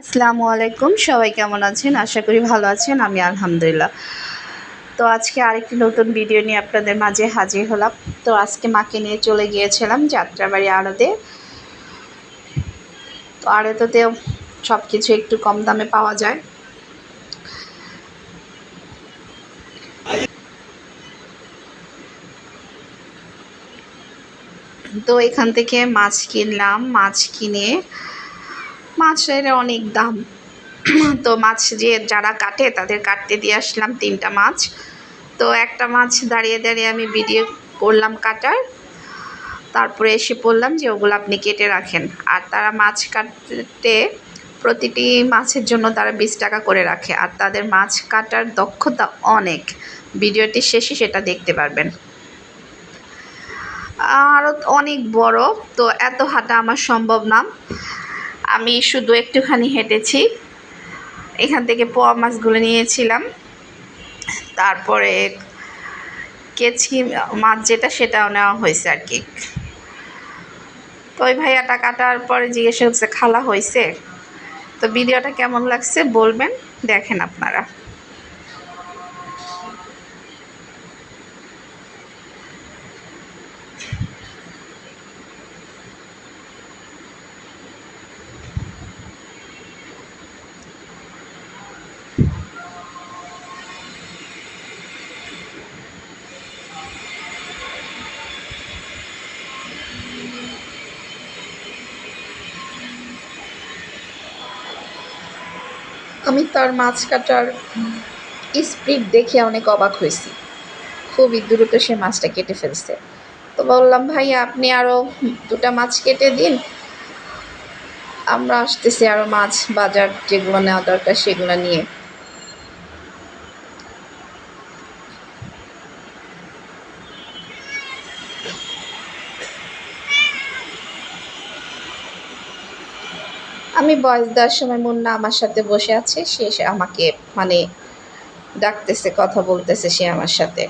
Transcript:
আসসালামু আলাইকুম, সবাই কেমন আছেন? আশা করি ভালো আছেন, আমি আলহামদুলিল্লাহ। তো আজকে আরেকটি নতুন ভিডিও নিয়ে আপনাদের মাঝে হাজির হলাম। তো আজকে মাকে নিয়ে চলে গিয়েছিলাম যাত্রাবাড়ি আড়তে। তো আড়তেও সব কিছু একটু কম দামে পাওয়া যায়। তো এখান থেকে মাছ কিনলাম, মাছ কিনে মাছের অনেক দাম। তো মাছ যে যারা কাটে তাদের কাটতে দিয়ে আসলাম তিনটা মাছ। তো একটা মাছ দাঁড়িয়ে দাঁড়িয়ে আমি ভিডিও করলাম কাটার। তারপরে এসে বললাম যে ওগুলো আপনি কেটে রাখেন। আর তারা মাছ কাটতে প্রতিটি মাছের জন্য তারা বিশ টাকা করে রাখে। আর তাদের মাছ কাটার দক্ষতা অনেক। ভিডিওটি শেষে সেটা দেখতে পারবেন। আরও অনেক বড়। তো এত হাঁটা আমার সম্ভব না। আমি শুধু একটুখানি হেঁটেছি। এখান থেকে পোয়া মাছগুলো নিয়েছিলাম। তারপরে কেচকি মাছ যেটা সেটাও নেওয়া হয়েছে আর কি। তো ওই ভাইয়াটা কাটার পরে জিজ্ঞেস করছে, খালা হয়েছে তো ভিডিওটা কেমন লাগছে বলবেন, দেখেন আপনারা। আমি তার মাছ কাটার স্পিড দেখে অনেক অবাক হয়েছি। খুবই দ্রুত সে মাছটা কেটে ফেলছে। তো বললাম, ভাই, আপনি আরও দুটা মাছ কেটে দিন। আমরা আসতেছি আরও মাছ বাজার যেগুলো নেওয়া দরকার সেগুলো নিয়ে। আমি বয়স দেওয়ার সময় মুন্না আমার সাথে বসে আছে, সে আমাকে মানে ডাকতেছে, কথা বলতেছে সে আমার সাথে।